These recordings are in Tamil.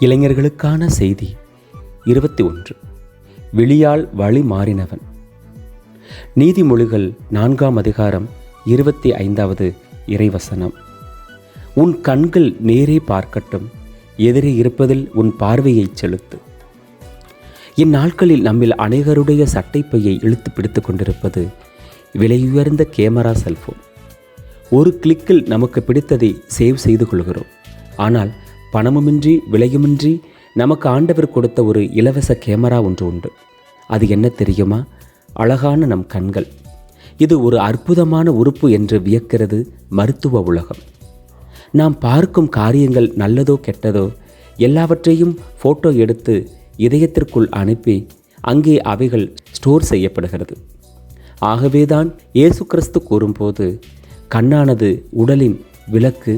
இளைஞர்களுக்கான செய்தி. இருபத்தி ஒன்று. விழியால் வழி மாறினவன். நீதிமொழிகள் நான்காம் அதிகாரம் இருபத்தி ஐந்தாவது இறைவசனம். உன் கண்கள் நேரே பார்க்கட்டும் எதிரே இருப்பதில் உன் பார்வையை செலுத்து. இந்நாட்களில் நம்மில் அநேகருடைய சட்டைப்பையை இழுத்து பிடித்து கொண்டிருப்பது விலையுயர்ந்த கேமரா செல்போன். ஒரு கிளிக்கில் நமக்கு பிடித்ததை சேவ் செய்து கொள்கிறோம். ஆனால் பணமுமின்றி விலையுமின்றி நமக்கு ஆண்டவர் கொடுத்த ஒரு இலவச கேமரா ஒன்று உண்டு. அது என்ன தெரியுமா? அழகான நம் கண்கள். இது ஒரு அற்புதமான உறுப்பு என்று வியக்கிறது மருத்துவ உலகம். நாம் பார்க்கும் காரியங்கள் நல்லதோ கெட்டதோ எல்லாவற்றையும் ஃபோட்டோ எடுத்து இதயத்திற்குள் அனுப்பி அங்கே அவைகள் ஸ்டோர் செய்யப்படுகிறது. ஆகவேதான் இயேசு கிறிஸ்து கூறும்போது கண்ணானது உடலின் விளக்கு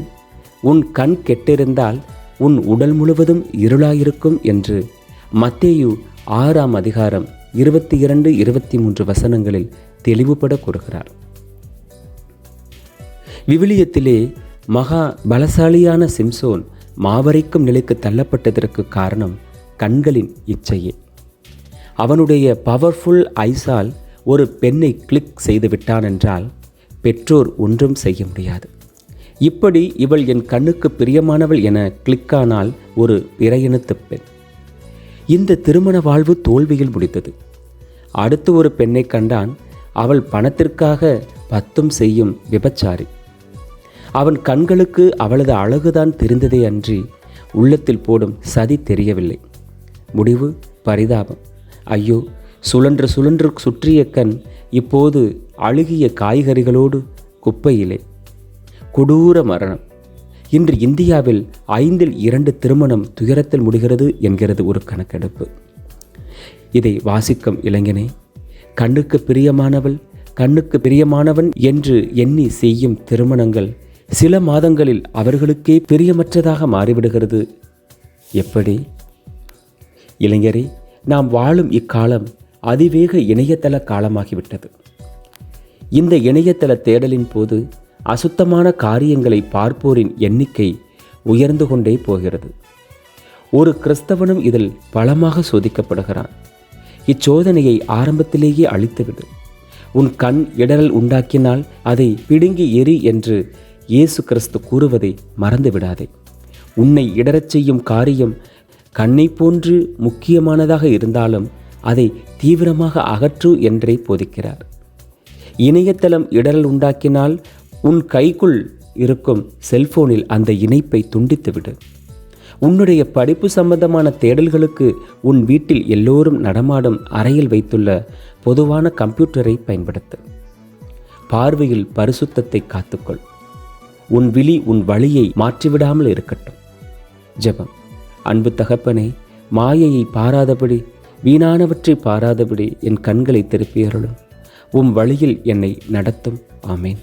உன் கண் கெட்டிருந்தால் உன் உடல் முழுவதும் இருளாயிருக்கும் என்று மத்தேயு ஆறாம் அதிகாரம் இருபத்தி இரண்டு இருபத்தி மூன்று வசனங்களில் தெளிவுபட கூறுகிறார். விவிலியத்திலே மகா பலசாலியான சிம்சோன் மாவரைக்கும் நிலைக்கு தள்ளப்பட்டதற்கு காரணம் கண்களின் இச்சையே. அவனுடைய பவர்ஃபுல் ஐஸால் ஒரு பெண்ணை கிளிக் செய்து விட்டான் என்றால் பெற்றோர் ஒன்றும் செய்ய முடியாது. இப்படி இவள் என் கண்ணுக்கு பிரியமானவள் என கிளிக்கானால் ஒரு பிறையினத்து பெண். இந்த திருமண வாழ்வு தோல்வியில் முடித்தது அடுத்து ஒரு பெண்ணை கண்டான். அவள் பணத்திற்காக பத்தும் செய்யும் விபச்சாரி. அவன் கண்களுக்கு அவளது அழகுதான் தெரிந்ததே அன்றி உள்ளத்தில் போடும் சதி தெரியவில்லை. முடிவு பரிதாபம். ஐயோ சுழன்று சுழன்று சுற்றிய கண் இப்போது அழுகிய காய்கறிகளோடு குப்பையிலே. கொடூர மரணம். இன்று இந்தியாவில் ஐந்தில் இரண்டு திருமணம் துயரத்தில் முடிகிறது என்கிறது ஒரு கணக்கெடுப்பு. இதை வாசிக்கும் இளைஞனே கண்ணுக்கு பிரியமானவள் கண்ணுக்கு பிரியமானவன் என்று எண்ணி செய்யும் திருமணங்கள் சில மாதங்களில் அவர்களுக்கே பிரியமற்றதாக மாறிவிடுகிறது. எப்படி? இளைஞரே நாம் வாழும் இக்காலம் அதிவேக இணையதள காலமாகிவிட்டது. இந்த இணையதள தேடலின் போது அசுத்தமான காரியங்களை பார்ப்போரின் எண்ணிக்கை உயர்ந்து கொண்டே போகிறது. ஒரு கிறிஸ்தவனும் இதில் பலமாக சோதிக்கப்படுகிறான். இச்சோதனையை ஆரம்பத்திலேயே அழித்துவிடு. உன் கண் இடரல் உண்டாக்கினால் அதை பிடுங்கி எரி என்று இயேசு கிறிஸ்து கூறுவதை மறந்து விடாதே உன்னை இடரச் செய்யும் காரியம் கண்ணை போன்று முக்கியமானதாக இருந்தாலும் அதை தீவிரமாக அகற்று என்றே போதிக்கிறார். இணையதளம் இடரல் உண்டாக்கினால் உன் கைக்குள் இருக்கும் செல்போனில் அந்த இணைப்பை துண்டித்துவிடு உன்னுடைய படிப்பு சம்பந்தமான தேடல்களுக்கு உன் வீட்டில் எல்லோரும் நடமாடும் அறையில் வைத்துள்ள பொதுவான கம்ப்யூட்டரை பயன்படுத்து. பார்வையில் பரிசுத்தத்தை காத்துக்கொள். உன் விழி உன் வழியை மாற்றிவிடாமல் இருக்கட்டும். ஜெபம். அன்பு தகப்பனே மாயையை பாராதபடி வீணானவற்றை பாராதபடி என் கண்களை திருப்பியருளும் உம் வழியில் என்னை நடத்தும். ஆமேன்.